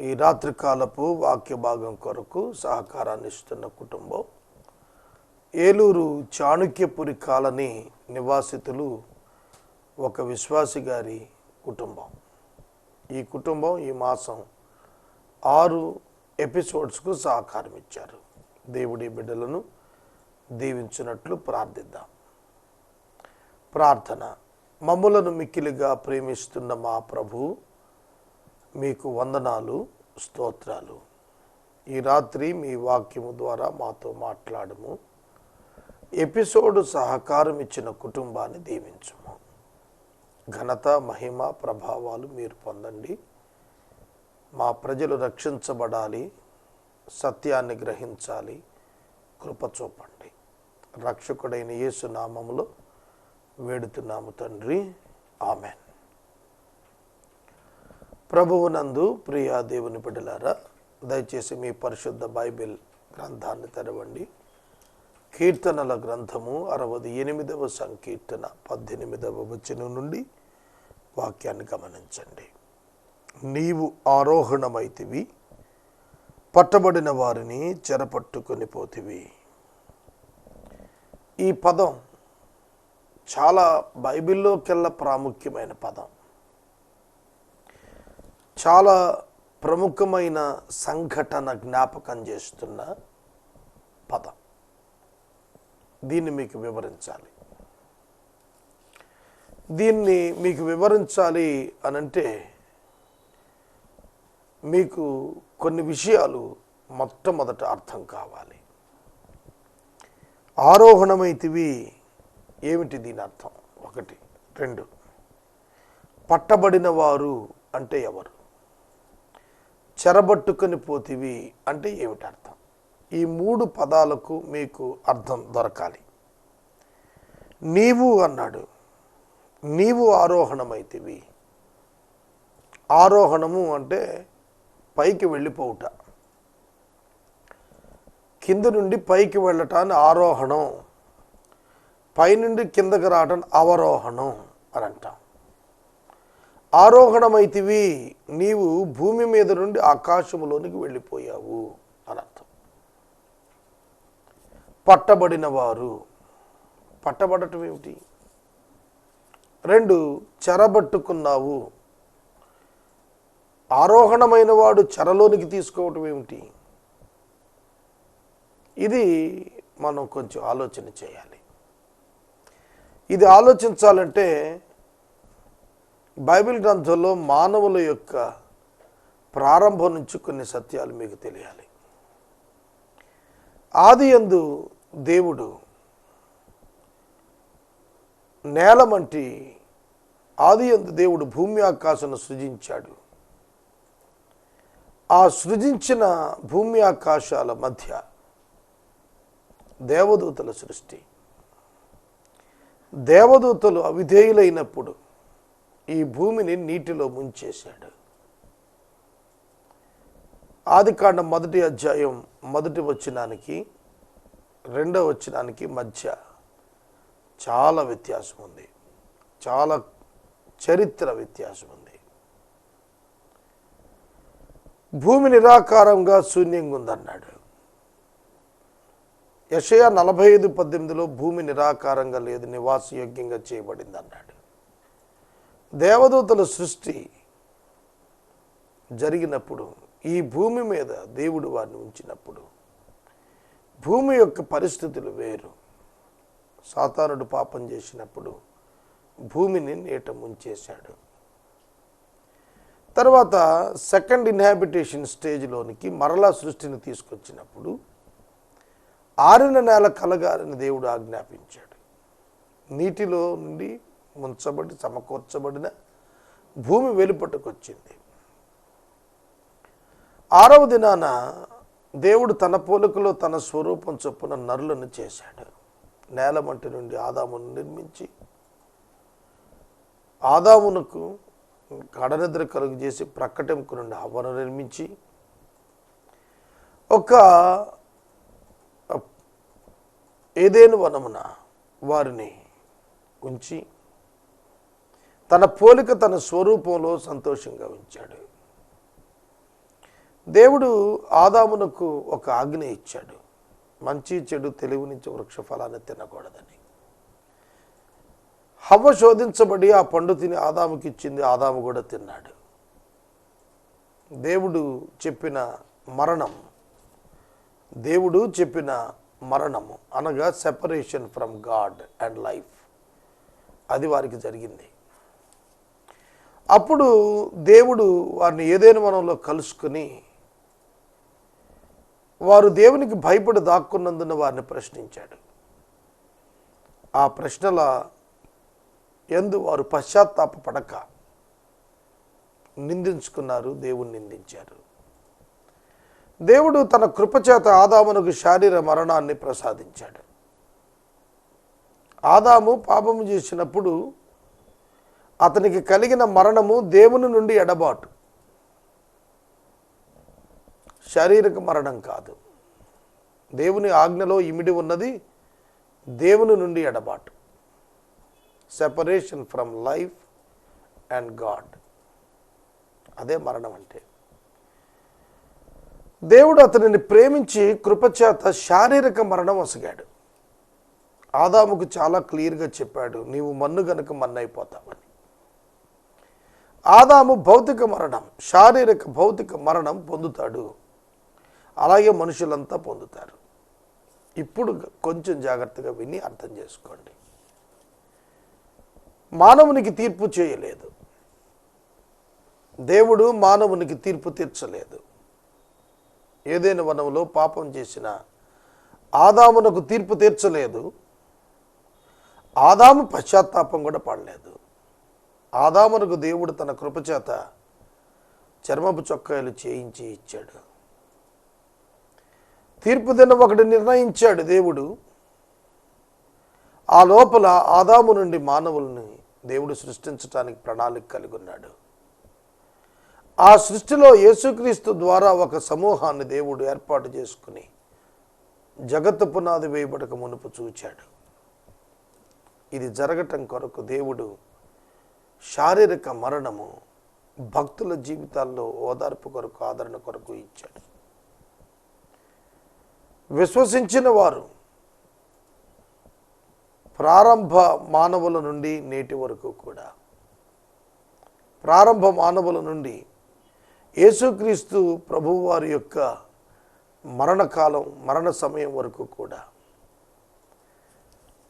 ఈ రాత్రికాలపు వాక్య భాగం కొరకు సహకారాన్ని ఇస్తున్న కుటుంబం ఏలూరు చాణుక్యపురి కాలనీ నివాసితులు ఒక విశ్వాసి గారి కుటుంబం. ఈ కుటుంబం ఈ మాసం ఆరు ఎపిసోడ్స్కు సహకారం ఇచ్చారు దేవుడి బిడ్డలను దీవించినట్లు ప్రార్థిద్దాం. ప్రార్థన. మమ్ములను మిక్కిలిగా ప్రేమిస్తున్న మా ప్రభు మీకు వందనాలు స్తోత్రాలు. ఈ రాత్రి మీ వాక్యము ద్వారా మాతో మాట్లాడము. ఎపిసోడ్ సహకారం ఇచ్చిన కుటుంబాన్ని దీవించము. ఘనత మహిమ ప్రభావాలు మీరు పొందండి. మా ప్రజలు రక్షించబడాలి సత్యాన్ని గ్రహించాలి కృప చూపండి. రక్షకుడైన యేసు నామములో వేడుతున్నాము తండ్రి. ఆమెన్. ప్రభువునందు ప్రియా దేవుని బిడ్డలారా దయచేసి మీ పరిశుద్ధ బైబిల్ గ్రంథాన్ని తెరవండి. కీర్తనల గ్రంథము అరవది ఎనిమిదవ సంకీర్తన పద్దెనిమిదవ వచనం నుండి వాక్యాన్ని గమనించండి. నీవు ఆరోహణమైతివి పట్టబడిన వారిని చెరపట్టుకొని పోతివి. ఈ పదం చాలా బైబిల్లోకెల్లా ప్రాముఖ్యమైన పదం. చాలా ప్రముఖమైన సంఘటన జ్ఞాపకం చేస్తున్న పదం. దీన్ని మీకు వివరించాలి. దీన్ని మీకు వివరించాలి అనంటే మీకు కొన్ని విషయాలు మొట్టమొదట అర్థం కావాలి. ఆరోహణమైతివి ఏమిటి దీని అర్థం? ఒకటి. రెండు. పట్టబడిన వారు అంటే ఎవరు? చెరబట్టుకొని పోతివి అంటే ఏమిటి అర్థం ఈ మూడు పదాలకు మీకు అర్థం దొరకాలి. నీవు అన్నాడు నీవు ఆరోహణమైతివి. ఆరోహణము అంటే పైకి వెళ్ళిపోవుట. కింద నుండి పైకి వెళ్ళటాన్ని ఆరోహణం. పైనుండి కిందకి రావటం అవరోహణం అని అంటాం. ఆరోహణమైతివి. నీవు భూమి మీద నుండి ఆకాశములోనికి వెళ్ళిపోయావు అని అర్థం. పట్టబడిన వారు పట్టబడటం ఏమిటి? రెండు చెరబట్టుకున్నావు. ఆరోహణమైన వాడు చెరలోనికి తీసుకోవటం ఏమిటి? ఇది మనం కొంచెం ఆలోచన చేయాలి. ఇది ఆలోచించాలంటే బైబిల్ గ్రంథంలో మానవుల యొక్క ప్రారంభం నుంచి కొన్ని సత్యాలు మీకు తెలియాలి. ఆది యందు దేవుడు నేలమంటి ఆది యందు దేవుడు భూమి ఆకాశను సృజించాడు. ఆ సృజించిన భూమి ఆకాశాల మధ్య దేవదూతల సృష్టి. దేవదూతలు అవిధేయులైనప్పుడు ఈ భూమిని నీటిలో ముంచేశాడు. ఆదికాండం మొదటి అధ్యాయం మొదటి వచ్చినానికి రెండవ వచ్చినానికి మధ్య చాలా వ్యత్యాసం ఉంది. చాలా చరిత్ర వ్యత్యాసం ఉంది. భూమి నిరాకారంగా శూన్యంగా ఉందన్నాడు. యషయ నలభై ఐదు పద్దెనిమిదిలో భూమి నిరాకారంగా లేదు నివాసయోగ్యంగా చేయబడింది అన్నాడు దేవదూతల సృష్టి జరిగినప్పుడు ఈ భూమి మీద దేవుడు వారిని ఉంచినప్పుడు భూమి యొక్క పరిస్థితులు వేరు. సాతానుడు పాపం చేసినప్పుడు భూమిని నీట ముంచేశాడు. తర్వాత సెకండ్ ఇన్హాబిటేషన్ స్టేజ్లోనికి మరలా సృష్టిని తీసుకొచ్చినప్పుడు ఆరిన నేల కలగాలని దేవుడు ఆజ్ఞాపించాడు. నీటిలో నుండి ముంచబడి సమకూర్చబడిన భూమి వెలుపటకొచ్చింది. ఆరవ దినాన దేవుడు తన పోలికలో తన స్వరూపం చొప్పున నరులను చేశాడు. నేలమంటి నుండి ఆదామును నిర్మించి ఆదామునకు కడనిద్ర కలుగు చేసి ప్రక్కటెంకు నుండి హవ్వను నిర్మించి ఒక ఏదేను వనమున వారిని ఉంచి తన పోలిక తన స్వరూపంలో సంతోషంగా ఉంచాడు. దేవుడు ఆదామునకు ఒక ఆజ్ఞ ఇచ్చాడు. మంచి చెడు తెలివినించి వృక్ష ఫలాన్ని తినకూడదని. హవ్వ శోధించబడి ఆ పండు తిని ఆదాముకి ఇచ్చింది ఆదాము కూడా తిన్నాడు. దేవుడు చెప్పిన మరణం దేవుడు చెప్పిన మరణము అనగా separation from God and life అది వారికి జరిగింది. అప్పుడు దేవుడు వారిని ఏదైనా వనంలో కలుసుకుని వారు దేవునికి భయపడి దాక్కున్నందున వారిని ప్రశ్నించాడు. ఆ ప్రశ్నల ఎందు వారు పశ్చాత్తాప పడక నిందించుకున్నారు దేవుని నిందించారు. దేవుడు తన కృపచేత ఆదామునకు శారీర మరణాన్ని ప్రసాదించాడు. ఆదాము పాపము చేసినప్పుడు అతనికి కలిగిన మరణము దేవుని నుండి ఎడబాటు. శారీరక మరణం కాదు. దేవుని ఆజ్ఞలో ఇమిడి ఉన్నది దేవుని నుండి ఎడబాటు. Separation from life and God అదే మరణం అంటే. దేవుడు అతనిని ప్రేమించి కృపచేత శారీరక మరణం వసగాడు ఆదాముకు చాలా క్లియర్గా చెప్పాడు నీవు మన్ను గనుక మన్ను ఆదాము భౌతిక మరణం శారీరక భౌతిక మరణం పొందుతాడు. అలాగే మనుషులంతా పొందుతారు. ఇప్పుడు కొంచెం జాగ్రత్తగా విని అర్థం చేసుకోండి. మానవునికి తీర్పు చేయలేదు. దేవుడు మానవునికి తీర్పు తీర్చలేదు. ఏదైనా వనంలో పాపం చేసిన ఆదామునకు తీర్పు తీర్చలేదు. ఆదాము పశ్చాత్తాపం కూడా పడలేదు. ఆదామునకు దేవుడు తన కృపచేత చర్మపు చొక్కాయలు చేయించి ఇచ్చాడు. తీర్పు దిన ఒకటి నిర్ణయించాడు దేవుడు. ఆ లోపల ఆదాము నుండి మానవుల్ని దేవుడు సృష్టించడానికి ప్రణాళిక కలిగి ఉన్నాడు. ఆ సృష్టిలో యేసుక్రీస్తు ద్వారా ఒక సమూహాన్ని దేవుడు ఏర్పాటు చేసుకుని జగత్తు పునాది వేయబడక మునుపు చూచాడు. ఇది జరగటం కొరకు దేవుడు శారీరక మరణము భక్తుల జీవితాల్లో ఓదార్పు కొరకు ఆదరణ కొరకు ఇచ్చాడు. విశ్వసించిన వారు ప్రారంభ మానవుల నుండి నేటి వరకు కూడా ప్రారంభ మానవుల నుండి యేసుక్రీస్తు ప్రభువారి యొక్క మరణకాలం మరణ సమయం వరకు కూడా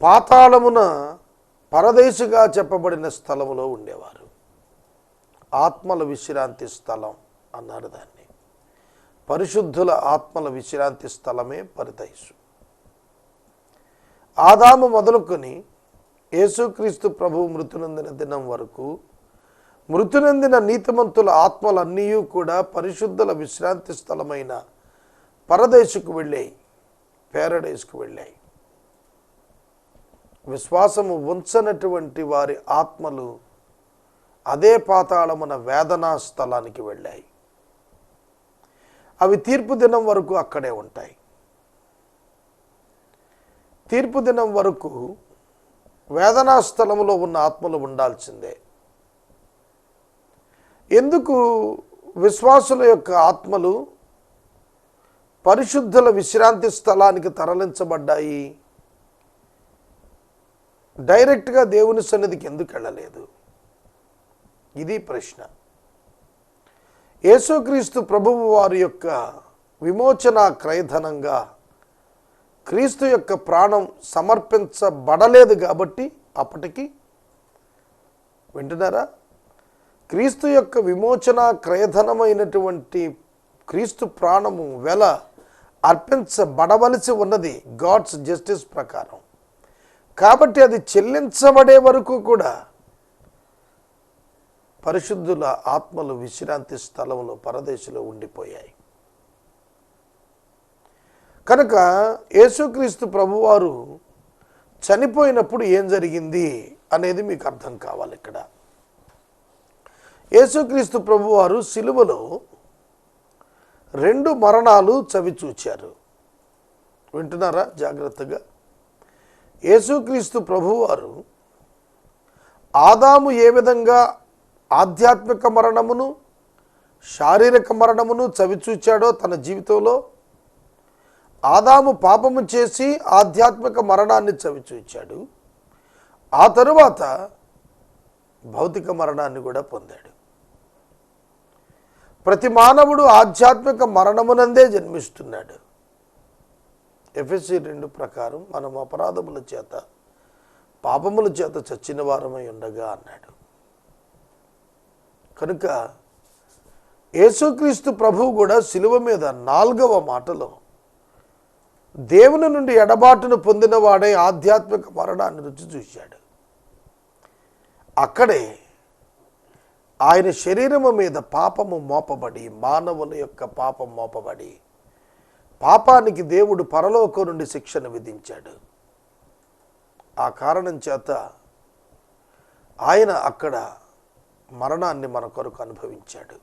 పాతాళమున పరదేశుగా చెప్పబడిన స్థలములో ఉండేవారు. ఆత్మల విశ్రాంతి స్థలం అన్నారు దాన్ని. పరిశుద్ధుల ఆత్మల విశ్రాంతి స్థలమే పరదేశు. ఆదాము మొదలుకొని యేసుక్రీస్తు ప్రభు మృతునందిన దినం వరకు మృతునందిన నీతిమంతుల ఆత్మలన్నీ కూడా పరిశుద్ధుల విశ్రాంతి స్థలమైన పరదేశుకు వెళ్ళాయి పేరడైస్కు వెళ్ళాయి. విశ్వాసము ఉంచనటువంటి వారి ఆత్మలు అదే పాతాళమున వేదనా స్థలానికి వెళ్ళాయి. అవి తీర్పు దినం వరకు అక్కడే ఉంటాయి. తీర్పు దినం వరకు వేదనా స్థలములో ఉన్న ఆత్మలు ఉండాల్సిందే. ఎందుకు విశ్వాసుల యొక్క ఆత్మలు పరిశుద్ధుల విశ్రాంతి స్థలానికి తరలించబడ్డాయి? డైరెక్ట్గా దేవుని సన్నిధికి ఎందుకు వెళ్ళలేదు? ఇది ప్రశ్న. యేసుక్రీస్తు ప్రభువు వారి యొక్క విమోచన క్రయధనంగా క్రీస్తు యొక్క ప్రాణం సమర్పించబడలేదు కాబట్టి అప్పటికి వింటున్నారా? క్రీస్తు యొక్క విమోచన క్రయధనమైనటువంటి క్రీస్తు ప్రాణము వెల అర్పించబడవలసి ఉన్నది గాడ్స్ జస్టిస్ ప్రకారం. కాబట్టి అది చెల్లించబడే వరకు కూడా పరిశుద్ధుల ఆత్మలు విశ్రాంతి స్థలంలో పరదేశంలో ఉండిపోయాయి. కనుక యేసుక్రీస్తు ప్రభువారు చనిపోయినప్పుడు ఏం జరిగింది అనేది మీకు అర్థం కావాలి ఇక్కడ. యేసుక్రీస్తు ప్రభువారు సిలువలో రెండు మరణాలు చవిచూచారు. వింటున్నారా జాగ్రత్తగా? యేసుక్రీస్తు ప్రభువారు ఆదాము ఏ విధంగా ఆధ్యాత్మిక మరణమును శారీరక మరణమును చవిచూచాడో తన జీవితంలో ఆదాము పాపము చేసి ఆధ్యాత్మిక మరణాన్ని చవిచూచాడు. ఆ తరువాత భౌతిక మరణాన్ని కూడా పొందాడు. ప్రతి మానవుడు ఆధ్యాత్మిక మరణమునందే జన్మిస్తున్నాడు. ఎఫ్ఎస్సి రెండు ప్రకారం మనం అపరాధముల చేత పాపముల చేత చచ్చిన వారమై ఉండగా అన్నాడు. కనుక యేసుక్రీస్తు ప్రభువు కూడా శిలువ మీద నాలుగవ మాటలో దేవుని నుండి ఎడబాటును పొందినవాడే ఆధ్యాత్మిక మరణాన్ని రుచి చూశాడు. అక్కడే ఆయన శరీరము మీద పాపము మోపబడి మానవుల యొక్క పాపం మోపబడి పాపానికి దేవుడు పరలోకం నుండి శిక్షను విధించాడు. ఆ కారణం చేత ఆయన అక్కడ మరణాన్ని మన కొరకు అనుభవించాడు.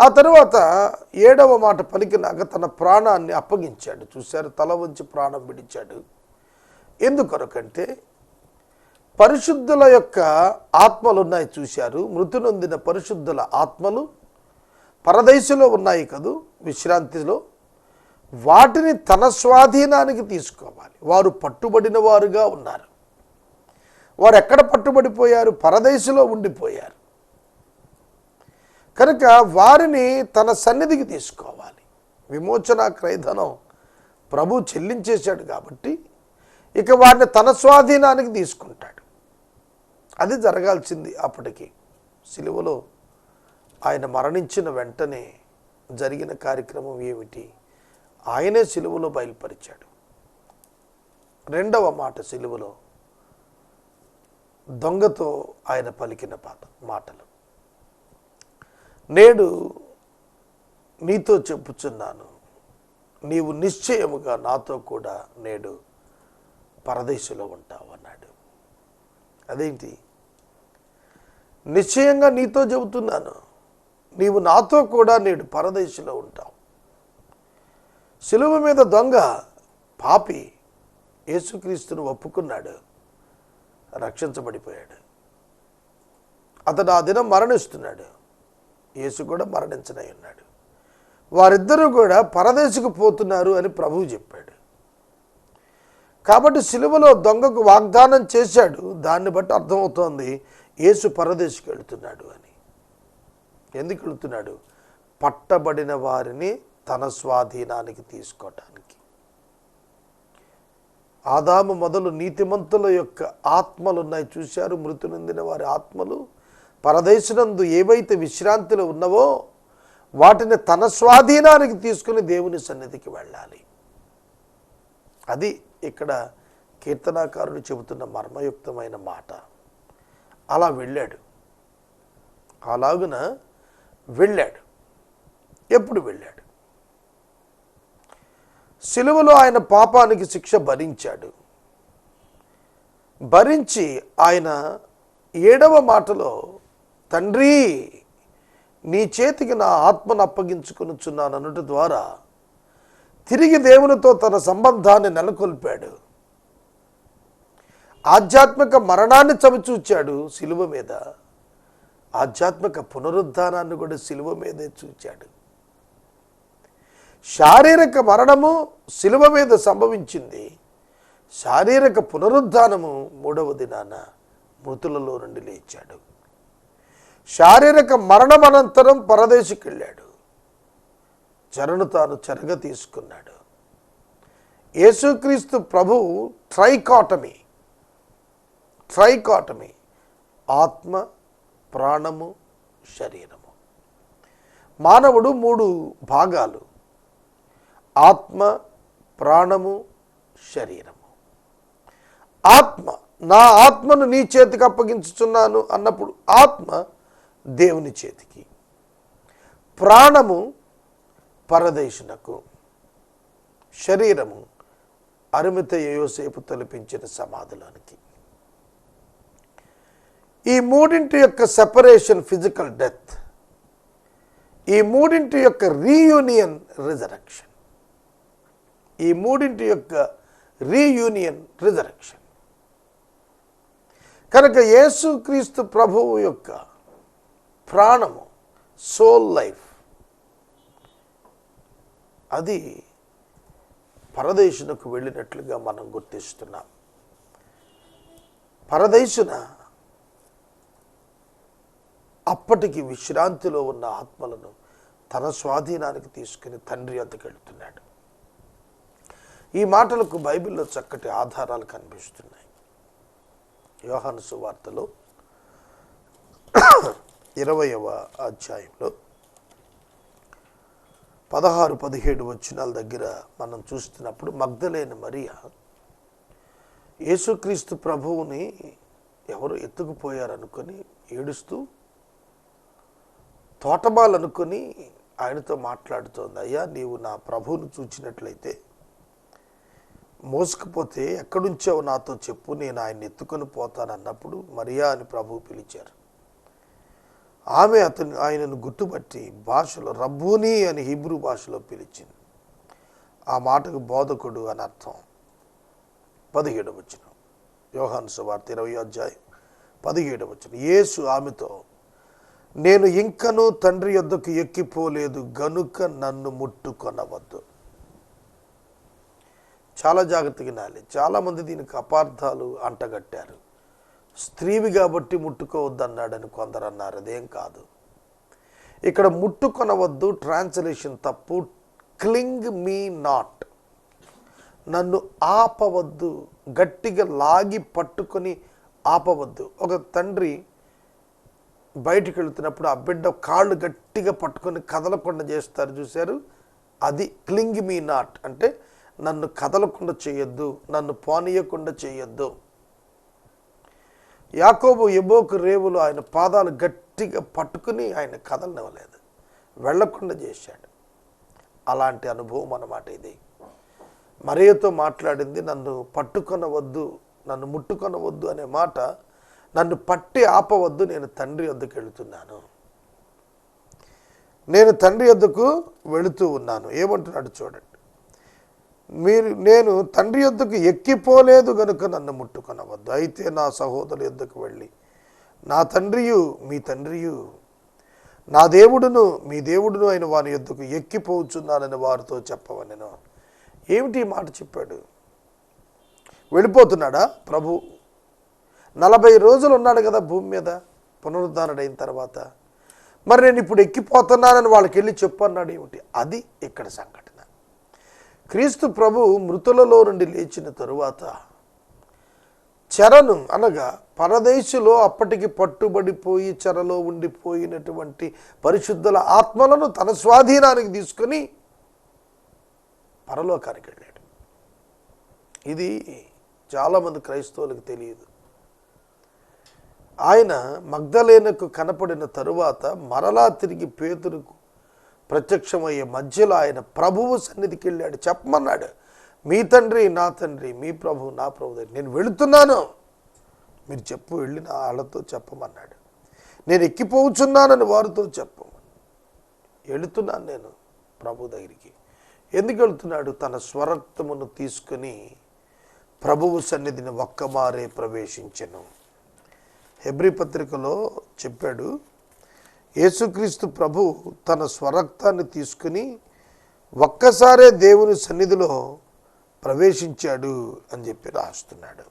ఆ తరువాత ఏడవ మాట పలికినాక తన ప్రాణాన్ని అప్పగించాడు. చూశారు తల వంచి ప్రాణం విడిచాడు. ఎందుకొరకంటే పరిశుద్ధుల యొక్క ఆత్మలు ఉన్నాయి చూశారు మృతునొందిన పరిశుద్ధుల ఆత్మలు పరదేశంలో ఉన్నాయి కదూ విశ్రాంతిలో వాటిని తన స్వాధీనానికి తీసుకోవాలి. వారు పట్టుబడిన వారుగా ఉన్నారు. వారు ఎక్కడ పట్టుబడిపోయారు? పరదేశంలో ఉండిపోయారు. కనుక వారిని తన సన్నిధికి తీసుకోవాలి. విమోచన క్రయధనం ప్రభు చెల్లించేశాడు కాబట్టి ఇక వారిని తన స్వాధీనానికి తీసుకుంటాడు. అది జరగాల్సింది అప్పటికి. సిలువలో ఆయన మరణించిన వెంటనే జరిగిన కార్యక్రమం ఏమిటి? ఆయనే సిలువలో బయలుపరిచాడు. రెండవ మాట సిలువలో దొంగతో ఆయన పలికిన పాట మాటలు. నేడు నీతో చెప్పుచున్నాను. నీవు నిశ్చయముగా నాతో కూడా నేడు పరదేశంలో ఉంటావు అన్నాడు. అదేంటి? నిశ్చయంగా నీతో చెబుతున్నాను. నీవు నాతో కూడా నేడు పరదేశంలో ఉంటావు. సిలువ మీద దొంగ పాపి యేసుక్రీస్తును ఒప్పుకున్నాడు. రక్షించబడిపోయాడు. అతడు ఆ దినం మరణిస్తున్నాడు. యేసు కూడా మరణించనై ఉన్నాడు. వారిద్దరూ కూడా పరదేశకు పోతున్నారు అని ప్రభువు చెప్పాడు. కాబట్టి సిలువలో దొంగకు వాగ్దానం చేశాడు. దాన్ని బట్టి అర్థమవుతోంది యేసు పరదేశకు వెళుతున్నాడు అని. ఎందుకు వెళుతున్నాడు? పట్టబడిన వారిని తన స్వాధీనానికి తీసుకోవటానికి. ఆదాము మొదలు నీతిమంతుల యొక్క ఆత్మలు ఉన్నాయి చూశారు మృతి నొందిన వారి ఆత్మలు. పరదేశనందు ఏవైతే విశ్రాంతిలో ఉన్నవో వాటిని తన స్వాధీనానికి తీసుకుని దేవుని సన్నిధికి వెళ్ళాలి. అది ఇక్కడ కీర్తనాకారుడు చెబుతున్న మర్మయుక్తమైన మాట. అలా వెళ్ళాడు. అలాగున వెళ్ళాడు. ఎప్పుడు వెళ్ళాడు? సిలువలో ఆయన పాపానికి శిక్ష భరించాడు. భరించి ఆయన ఏడవ మాటలో తండ్రి నీ చేతికి నా ఆత్మను అప్పగించుకునిచున్నాను అన్నట ద్వారా తిరిగి దేవునితో తన సంబంధాన్ని నెలకొల్పాడు. ఆధ్యాత్మిక మరణాన్ని చవిచూచాడు సిలువ మీద. ఆధ్యాత్మిక పునరుద్ధానాన్ని కూడా సిలువ మీదే చూచాడు. శారీరక మరణము శిలువ మీద సంభవించింది. శారీరక పునరుద్ధానము మూడవ దినాన మృతులలో నుండి లేచాడు. శారీరక మరణం అనంతరం పరదేశికెళ్ళాడు. చెరను తాను చెరగ తీసుకున్నాడు. యేసుక్రీస్తు ప్రభు ట్రైకాటమీ ట్రైకాటమీ ఆత్మ ప్రాణము శరీరము. మానవుడు మూడు భాగాలు. ఆత్మ ప్రాణము శరీరము. ఆత్మ నా ఆత్మను నీ చేతికి అప్పగించుచున్నాను అన్నప్పుడు ఆత్మ దేవుని చేతికి. ప్రాణము పరదేశునకు. శరీరము అరిమిత యోసేపు తలపించిన సమాధిలోనికి. ఈ మూడింటి యొక్క సెపరేషన్ ఫిజికల్ డెత్ ఈ మూడింటి యొక్క రీయూనియన్ రిజరక్షన్ ఈ మూడింటి యొక్క రీయూనియన్ రిజరక్షన్ కనుక యేసుక్రీస్తు ప్రభువు యొక్క ప్రాణము సోల్ లైఫ్ అది పరదేశునకు వెళ్ళినట్లుగా మనం గుర్తిస్తున్నాం. పరదేశున అప్పటికి విశ్రాంతిలో ఉన్న ఆత్మలను తన స్వాధీనానికి తీసుకుని తండ్రి అంతకెళ్తున్నాడు ఈ మాటలకు బైబిల్లో చక్కటి ఆధారాలు కనిపిస్తున్నాయి. యోహాను సువార్తలో ఇరవయవ అధ్యాయంలో పదహారు పదిహేడు వచ్చినాల దగ్గర మనం చూస్తున్నప్పుడు మగ్ధలేని మరియా యేసుక్రీస్తు ప్రభువుని ఎవరు ఎత్తుకుపోయారనుకొని ఏడుస్తూ తోటమాలనుకొని ఆయనతో మాట్లాడుతోంది అయ్యా నీవు నా ప్రభువును చూచినట్లయితే మోసుకుపోతే ఎక్కడుంచావు నాతో చెప్పు నేను ఆయన ఎత్తుకొని పోతానన్నప్పుడు మరియా అని ప్రభువు పిలిచారు. ఆమె అతను ఆయనను గుర్తుపట్టి భాషలో రబ్బూని అని హిబ్రూ భాషలో పిలిచింది. ఆ మాటకు బోధకుడు అని అర్థం. పదిహేడు వచ్చిన యోహాను సువార్త ఇరవై అధ్యాయం పదిహేడు వచ్చిన యేసు ఆమెతో నేను ఇంకనూ తండ్రి యొద్దకు ఎక్కిపోలేదు గనుక నన్ను ముట్టుకొనవద్దు. చాలా జాగ్రత్తగా వినాలి. చాలామంది దీనికి అపార్థాలు అంటగట్టారు. స్త్రీవి కాబట్టి ముట్టుకోవద్దు అన్నాడని కొందరు అన్నారు. అదేం కాదు. ఇక్కడ ముట్టుకొనవద్దు ట్రాన్స్లేషన్ తప్పు. Cling me not. నన్ను ఆపవద్దు. గట్టిగా లాగి పట్టుకొని ఆపవద్దు. ఒక తండ్రి బయటికి వెళ్తున్నప్పుడు ఆ బిడ్డ కాళ్ళు గట్టిగా పట్టుకొని కదలకుండా చేస్తారు. చూశారు? అది క్లింగ్ మీ నాట్. అంటే నన్ను కదలకుండా చేయొద్దు నన్ను పోనీయకుండా చేయొద్దు. యాకోబు ఎబోకు రేవులు ఆయన పాదాలు గట్టిగా పట్టుకుని ఆయన కదలనివ్వలేదు. వెళ్ళకుండా చేశాడు. అలాంటి అనుభవం అన్నమాట ఇది. మరియతో మాట్లాడింది నన్ను పట్టుకొనవద్దు నన్ను ముట్టుకొనవద్దు అనే మాట నన్ను పట్టి ఆపవద్దు నేను తండ్రి వద్దకు వెళుతున్నాను. నేను తండ్రి వద్దకు వెళుతూ ఉన్నాను. ఏమంటున్నాడు చూడండి. మీరు నేను తండ్రి యొద్దకు ఎక్కిపోలేదు గనుక నన్ను ముట్టుకొనవద్దు. అయితే నా సహోదరు యొద్దకు వెళ్ళి నా తండ్రియు మీ తండ్రియు నా దేవుడును మీ దేవుడును అయిన వారి యొద్దకు ఎక్కిపోచున్నానని వారితో చెప్పవనెను ఏమిటి మాట చెప్పాడు? వెళ్ళిపోతున్నాడా ప్రభు? నలభై రోజులు ఉన్నాడు కదా భూమి మీద పునరుద్ధానుడైన తర్వాత. మరి నేను ఇప్పుడు ఎక్కిపోతున్నానని వాళ్ళకి వెళ్ళి చెప్పు అన్నాడు ఏమిటి? అది ఇక్కడ సంఘటన. క్రీస్తు ప్రభు మృతులలో నుండి లేచిన తరువాత చెరను అనగా పరదేశులో అప్పటికి పట్టుబడిపోయి చెరలో ఉండిపోయినటువంటి పరిశుద్ధుల ఆత్మలను తన స్వాధీనానికి తీసుకొని పరలోకానికి వెళ్ళాడు. ఇది చాలామంది క్రైస్తవులకు తెలియదు. ఆయన మగ్ధలేనకు కనపడిన తరువాత మరలా తిరిగి పేతురుకు ప్రత్యక్షమయ్యే మధ్యలో ఆయన ప్రభువు సన్నిధికి వెళ్ళాడు. చెప్పమన్నాడు మీ తండ్రి నా తండ్రి మీ ప్రభు నా ప్రభు నేను వెళుతున్నాను. మీరు చెప్పు వెళ్ళి నా వాళ్ళతో చెప్పమన్నాడు. నేను ఎక్కిపోచున్నానని వారితో చెప్పు. వెళుతున్నాను నేను ప్రభు దగ్గరికి. ఎందుకు వెళుతున్నాడు? తన స్వరక్తమును తీసుకుని ప్రభువు సన్నిధిని ఒక్కమారే ప్రవేశించను. హెబ్రి పత్రికలో చెప్పాడు యేసుక్రీస్తు ప్రభు తన స్వరక్తాన్ని తీసుకుని ఒక్కసారే దేవుని సన్నిధిలో ప్రవేశించాడు అని చెప్పి రాస్తున్నాడు.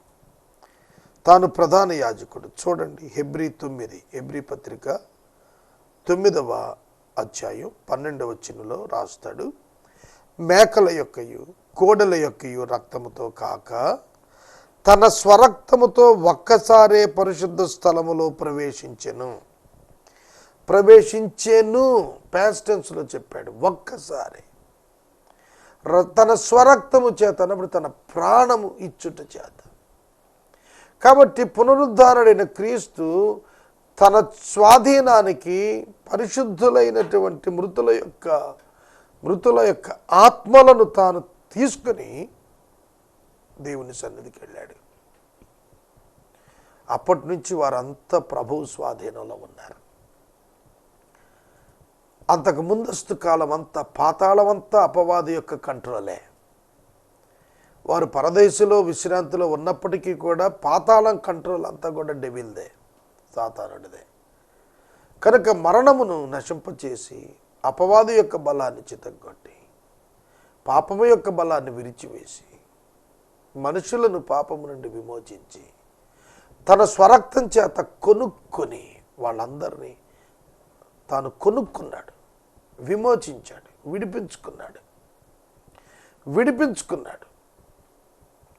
తాను ప్రధాన యాజకుడు. చూడండి హెబ్రి తొమ్మిది హెబ్రి పత్రిక తొమ్మిదవ అధ్యాయం పన్నెండవ చిన్నులో రాస్తాడు. మేకల యొక్కయు కోడల యొక్కయు రక్తముతో కాక తన స్వరక్తముతో ఒక్కసారే పరిశుద్ధ స్థలములో ప్రవేశించెను. ప్రవేశించేను ప్యాస్టెన్స్లో చెప్పాడు ఒక్కసారి. ర- తన స్వరక్తము చేత అన్నప్పుడు తన ప్రాణము ఇచ్చుట చేత. కాబట్టి పునరుద్ధారుడైన క్రీస్తు తన స్వాధీనానికి పరిశుద్ధులైనటువంటి మృతుల యొక్క మృతుల యొక్క ఆత్మలను తాను తీసుకుని దేవుని సన్నిధికి వెళ్ళాడు. అప్పటి నుంచి వారంతా ప్రభువు స్వాధీనంలో ఉన్నారు. అంతకు ముందస్తు కాలం అంతా పాతాళమంతా అపవాది యొక్క కంట్రోలే. వారు పరదేశంలో విశ్రాంతిలో ఉన్నప్పటికీ కూడా పాతాళం కంట్రోల్ అంతా కూడా డెవిల్దే సాతానుడిదే. కనుక మరణమును నశింపచేసి అపవాది యొక్క బలాన్ని చితగ్గొట్టి పాపము యొక్క బలాన్ని విరిచివేసి మనుషులను పాపము నుండి విమోచించి తన స్వరక్తం చేత కొనుక్కొని వాళ్ళందరినీ తాను కొనుక్కున్నాడు విమోచించాడు విడిపించుకున్నాడు విడిపించుకున్నాడు.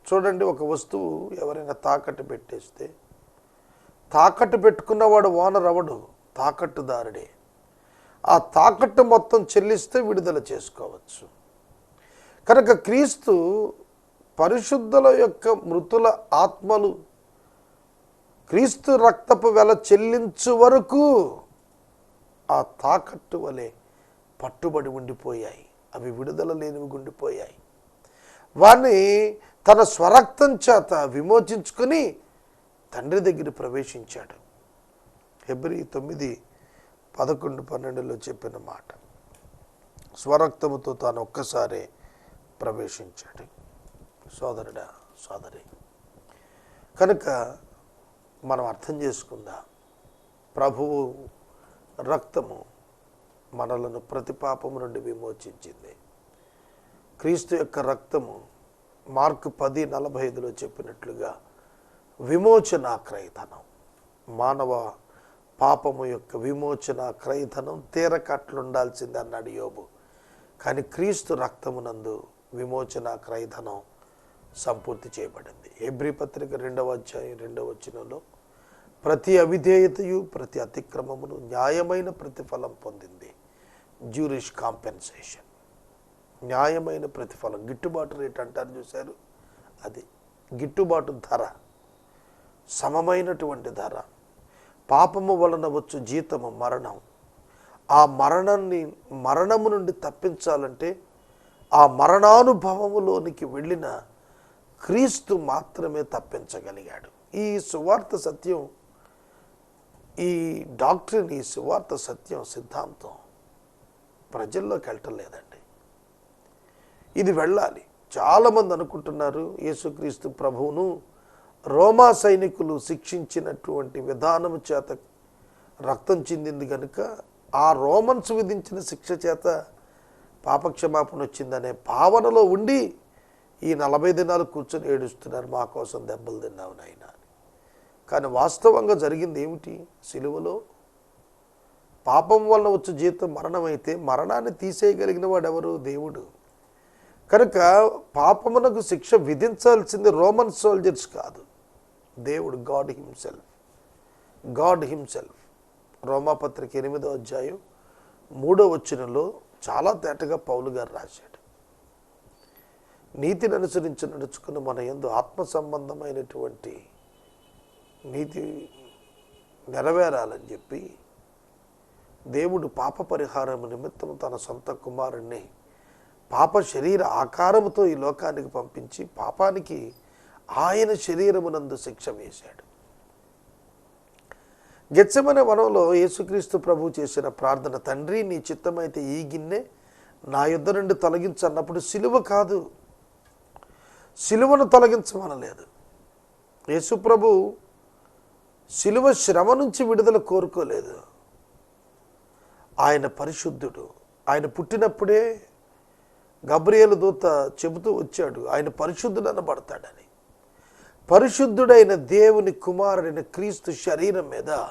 చూడండి ఒక వస్తువు ఎవరైనా తాకట్టు పెట్టేస్తే తాకట్టు పెట్టుకున్నవాడు ఓనర్ అవడు తాకట్టుదారుడే. ఆ తాకట్టు మొత్తం చెల్లిస్తే విడుదల చేసుకోవచ్చు. కనుక క్రీస్తు పరిశుద్ధుల యొక్క మృతుల ఆత్మలు క్రీస్తు రక్తపు వెల చెల్లించు వరకు ఆ తాకట్టు వలె పట్టుబడి ఉండిపోయాయి. అవి విడుదల లేనివి ఉండిపోయాయి. వాణ్ణి తన స్వరక్తం చేత విమోచించుకుని తండ్రి దగ్గర ప్రవేశించాడు. ఫిబ్రవరి తొమ్మిది పదకొండు పన్నెండులో చెప్పిన మాట. స్వరక్తముతో తాను ఒక్కసారే ప్రవేశించాడు. సోదరుడా సోదరి కనుక మనం అర్థం చేసుకుందాం. ప్రభువు రక్తము మనలను ప్రతి పాపము నుండి విమోచించింది. క్రీస్తు యొక్క రక్తము మార్కు పది నలభై ఐదులో చెప్పినట్లుగా విమోచన క్రయధనం మానవ పాపము యొక్క విమోచన క్రయధనం తీరకట్లుండాల్సింది అన్నాడు యోబు. కానీ క్రీస్తు రక్తమునందు విమోచన క్రయధనం సంపూర్తి చేయబడింది. ఎబ్రి పత్రిక రెండవ అధ్యాయం రెండవ వచనంలో ప్రతి అవిధేయతయు ప్రతి అతిక్రమమును న్యాయమైన ప్రతిఫలం పొందింది. జ్యూరిష్ కాంపెన్సేషన్ న్యాయమైన ప్రతిఫలం. గిట్టుబాటు రేట్ అంటారు చూశారు? అది గిట్టుబాటు ధర. సమమైనటువంటి ధర. పాపము వలన వచ్చు జీతము మరణం. ఆ మరణాన్ని మరణము నుండి తప్పించాలంటే ఆ మరణానుభవములోనికి వెళ్ళిన క్రీస్తు మాత్రమే తప్పించగలిగాడు. ఈ సువార్త సత్యం ఈ డాక్టరీన్ ఈ సువార్త సత్యం సిద్ధాంతం ప్రజల్లోకి వెళ్ళటలేదండి ఇది వెళ్ళాలి. చాలామంది అనుకుంటున్నారు యేసుక్రీస్తు ప్రభువును రోమా సైనికులు శిక్షించినటువంటి విధానము చేత రక్తం చెందింది కనుక ఆ రోమన్స్ విధించిన శిక్ష చేత పాపక్షమాపణ వచ్చిందనే భావనలో ఉండి ఈ నలభై దినాలు కూర్చొని ఏడుస్తున్నారు మా కోసం దెబ్బలు తిన్నావు నాయన. కానీ వాస్తవంగా జరిగింది ఏమిటి? సిలువలో పాపం వల్ల వచ్చే జీతం మరణమైతే మరణాన్ని తీసేయగలిగిన వాడెవరు? దేవుడు. కనుక పాపమునకు శిక్ష విధించాల్సింది రోమన్ సోల్జర్స్ కాదు. దేవుడు గాడ్ హిమ్సెల్ఫ్. God himself. రోమాపత్రిక ఎనిమిదో అధ్యాయం మూడో వచ్చినలో చాలా తేటగా పౌలు గారు రాశాడు. నీతిని అనుసరించి నడుచుకున్న మన యందు ఆత్మ సంబంధమైనటువంటి నీతి నెరవేరాలని చెప్పి దేవుడు పాప పరిహారం నిమిత్తం తన సొంత కుమారుణ్ణి పాప శరీర ఆకారముతో ఈ లోకానికి పంపించి పాపానికి ఆయన శరీరమునందు శిక్ష వేశాడు. గెచ్చమనే వనంలో యేసుక్రీస్తు ప్రభు చేసిన ప్రార్థన తండ్రి నీ చిత్తమైతే ఈ గిన్నె నా యుద్ధ నుండి తొలగించన్నప్పుడు సిలువ కాదు. సిలువను తొలగించమనలేదు. యేసుప్రభు శిలువ శ్రమ నుంచి విడుదల కోరుకోలేదు. ఆయన పరిశుద్ధుడు. ఆయన పుట్టినప్పుడే గబ్రియలు దూత చెబుతూ వచ్చాడు ఆయన పరిశుద్ధుడు అనబడతాడని. పరిశుద్ధుడైన దేవుని కుమారుడైన క్రీస్తు శరీరం మీద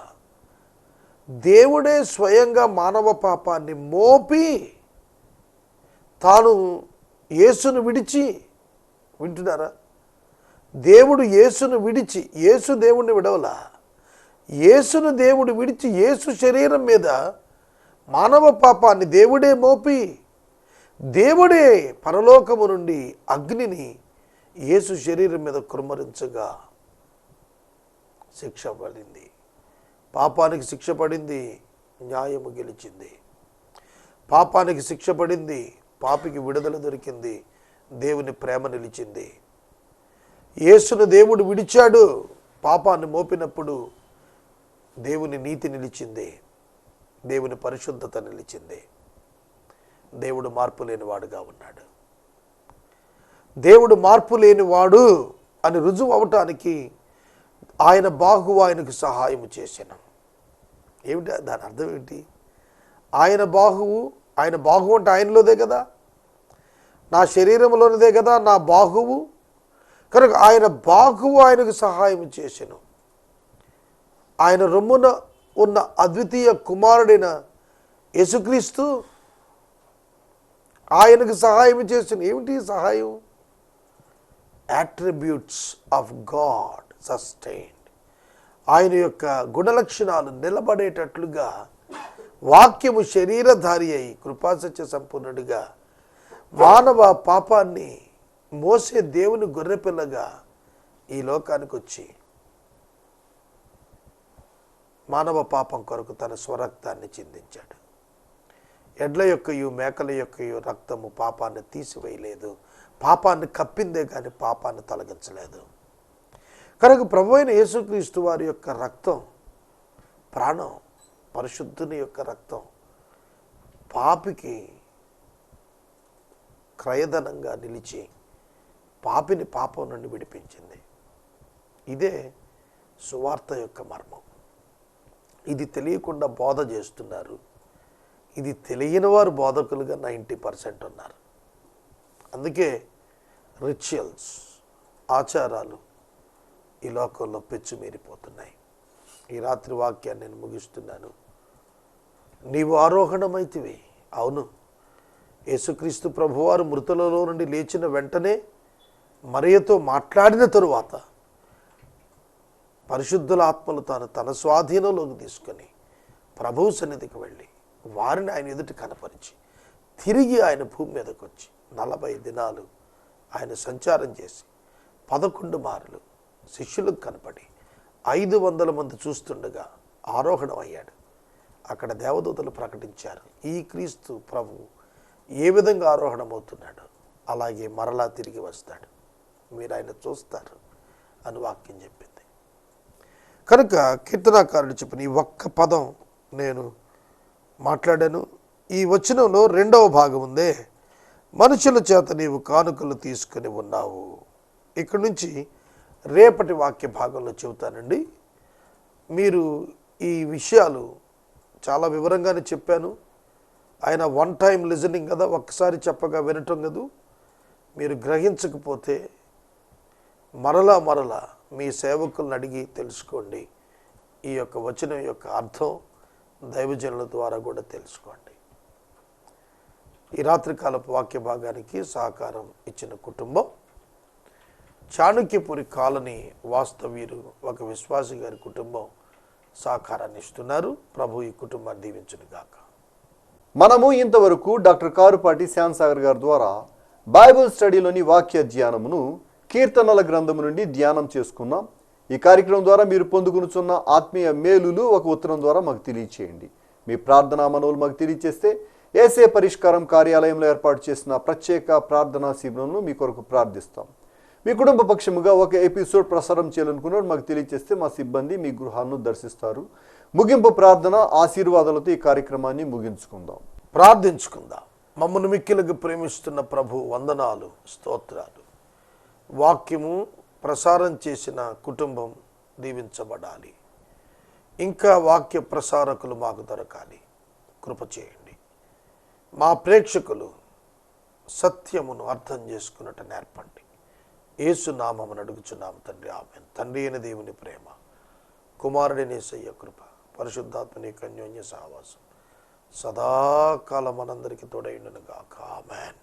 దేవుడే స్వయంగా మానవ పాపాన్ని మోపి తాను యేసును విడిచి వింటున్నారా? దేవుడు యేసును విడిచి యేసు దేవుణ్ణి విడవలా? యేసును దేవుడు విడిచి యేసు శరీరం మీద మానవ పాపాన్ని దేవుడే మోపి దేవుడే పరలోకము నుండి అగ్నిని యేసు శరీరం మీద కురుమరించగా శిక్ష పడింది. పాపానికి శిక్ష పడింది న్యాయము గెలిచింది. పాపానికి శిక్ష పడింది పాపికి విడుదల దొరికింది దేవుని ప్రేమ నిలిచింది. యేసును దేవుడు విడిచాడు పాపాన్ని మోపినప్పుడు దేవుని నీతి నిలిచిందే దేవుని పరిశుద్ధత నిలిచింది. దేవుడు మార్పు లేనివాడుగా ఉన్నాడు. దేవుడు మార్పు లేనివాడు అని రుజువు అవటానికి ఆయన బాహువు ఆయనకు సహాయం చేశాను. ఏమిటి? దాని అర్థం ఏంటి ఆయన బాహువు ఆయన బాహువు అంటే ఆయనలోదే కదా? నా శరీరంలోనిదే కదా నా బాహువు? కనుక ఆయన బాహువు ఆయనకు సహాయం చేశాను. ఆయన రొమ్మున ఉన్న అద్వితీయ కుమారుడైన యేసుక్రీస్తు ఆయనకు సహాయం చేసిన ఏమిటి సహాయం? యాట్రిబ్యూట్స్ ఆఫ్ గాడ్ సస్టైన్డ్ ఆయన యొక్క గుణలక్షణాలు నిలబడేటట్లుగా వాక్యము శరీరధారి అయి కృపాసత్య సంపూర్ణుడిగా మానవ పాపాన్ని మోసే దేవుని గొర్రెపిల్లగా ఈ లోకానికి వచ్చి మానవ పాపం కొరకు తన స్వరక్తాన్ని చిందించాడు. ఎడ్ల యొక్కయు మేకల యొక్కయు రక్తము పాపాన్ని తీసివేయలేదు. పాపాన్ని కప్పిందే కానీ పాపాన్ని తొలగించలేదు. కనుక ప్రభు అయిన యేసుక్రీస్తు వారి యొక్క రక్తం ప్రాణం పరిశుద్ధుని యొక్క రక్తం పాపికి క్రయధనంగా నిలిచి పాపిని పాపం నుండి విడిపించింది. ఇదే సువార్త యొక్క మర్మం. ఇది తెలియకుండా బోధ చేస్తున్నారు. ఇది తెలియని వారు బోధకులుగా నైంటీ పర్సెంట్ ఉన్నారు. అందుకే రిచువల్స్ ఆచారాలు ఈ లోకంలో పెచ్చుమీరిపోతున్నాయి ఈ రాత్రి వాక్యాన్ని నేను ముగిస్తున్నాను. నీవు ఆరోహణమైతివి. అవును. యేసుక్రీస్తు ప్రభువారు మృతులలో నుండి లేచిన వెంటనే మరియతో మాట్లాడిన తరువాత పరిశుద్ధుల ఆత్మలు తాను తన స్వాధీనంలోకి తీసుకొని ప్రభు సన్నిధికి వెళ్ళి వారిని ఆయన ఎదుటి కనపరిచి తిరిగి ఆయన భూమి మీదకి వచ్చి నలభై దినాలు ఆయన సంచారం చేసి పదకొండు మారులు శిష్యులకు కనపడి ఐదు వందల మంది చూస్తుండగా ఆరోహణం అయ్యాడు. అక్కడ దేవదూతలు ప్రకటించారు ఈ క్రీస్తు ప్రభు ఏ విధంగా ఆరోహణమవుతున్నాడు? అలాగే మరలా తిరిగి వస్తాడు. మీరు ఆయన చూస్తారు అని వాక్యం చెప్పింది. కనుక కీర్తనాకారుడు చెప్పిన ఈ ఒక్క పదం నేను మాట్లాడాను. ఈ వచనంలో రెండవ భాగం ఉందే మనుషుల చేత నీవు కానుకలు తీసుకుని ఉన్నావు. ఇక్కడి నుంచి రేపటి వాక్య భాగంలో చెబుతానండి. మీరు ఈ విషయాలు చాలా వివరంగానే చెప్పాను. ఆయన వన్ టైం లిజనింగ్ కదా ఒక్కసారి చెప్పగా వినటం కదూ. మీరు గ్రహించకపోతే మరలా మరలా మీ సేవకులను అడిగి తెలుసుకోండి. ఈ యొక్క వచనం యొక్క అర్థం దైవజనుల ద్వారా కూడా తెలుసుకోండి. ఈ రాత్రికాలపు వాక్య భాగానికి సహకారం ఇచ్చిన కుటుంబం చాణక్యపురి కాలనీ వాస్తవ్యులు ఒక విశ్వాసి గారి కుటుంబం సహకారాన్ని ఇస్తున్నారు. ప్రభు ఈ కుటుంబాన్ని దీవించును గాక. మనము ఇంతవరకు డాక్టర్ కారుపాటి శ్యామ్ గారి ద్వారా బైబుల్ స్టడీలోని వాక్య ధ్యానమును కీర్తనల గ్రంథము నుండి ధ్యానం చేసుకున్నాం. ఈ కార్యక్రమం ద్వారా మీరు పొందుకునుచున్న ఆత్మీయ మేలులు ఒక ఉత్తరం ద్వారా మాకు తెలియచేయండి. మీ ప్రార్థనా మనవులు మాకు తెలియచేస్తే ఏసే పరిష్కారం కార్యాలయంలో ఏర్పాటు చేసిన ప్రత్యేక ప్రార్థనా శిబిరంను మీ కొరకు ప్రార్థిస్తాం. మీ కుటుంబ పక్షముగా ఒక ఎపిసోడ్ ప్రసారం చేయాలనుకున్నారు మాకు తెలియచేస్తే మా సిబ్బంది మీ గృహాలను దర్శిస్తారు. ముగింపు ప్రార్థన ఆశీర్వాదాలతో ఈ కార్యక్రమాన్ని ముగించుకుందాం. ప్రార్థించుకుందాం. మమ్మల్ని మిక్కిలకు ప్రేమిస్తున్న ప్రభు వందనాలు స్తోత్రాలు. వాక్యము ప్రసారం చేసిన కుటుంబం దీవించబడాలి. ఇంకా వాక్య ప్రసారకులు మాకు దొరకాలి. కృప చేయండి. మా ప్రేక్షకులు సత్యమును అర్థం చేసుకున్నట్టు నేర్పండి. ఏసునామమును అడుగుచున్నాము తండ్రి. ఆమె తండ్రి అయిన దేవుని ప్రేమ కుమారుడిని సయ్య కృప పరిశుద్ధాత్మని కన్యోన్య సహవాసం సదాకాలం మనందరికీ తోడైండునుగాక ఆమెన్.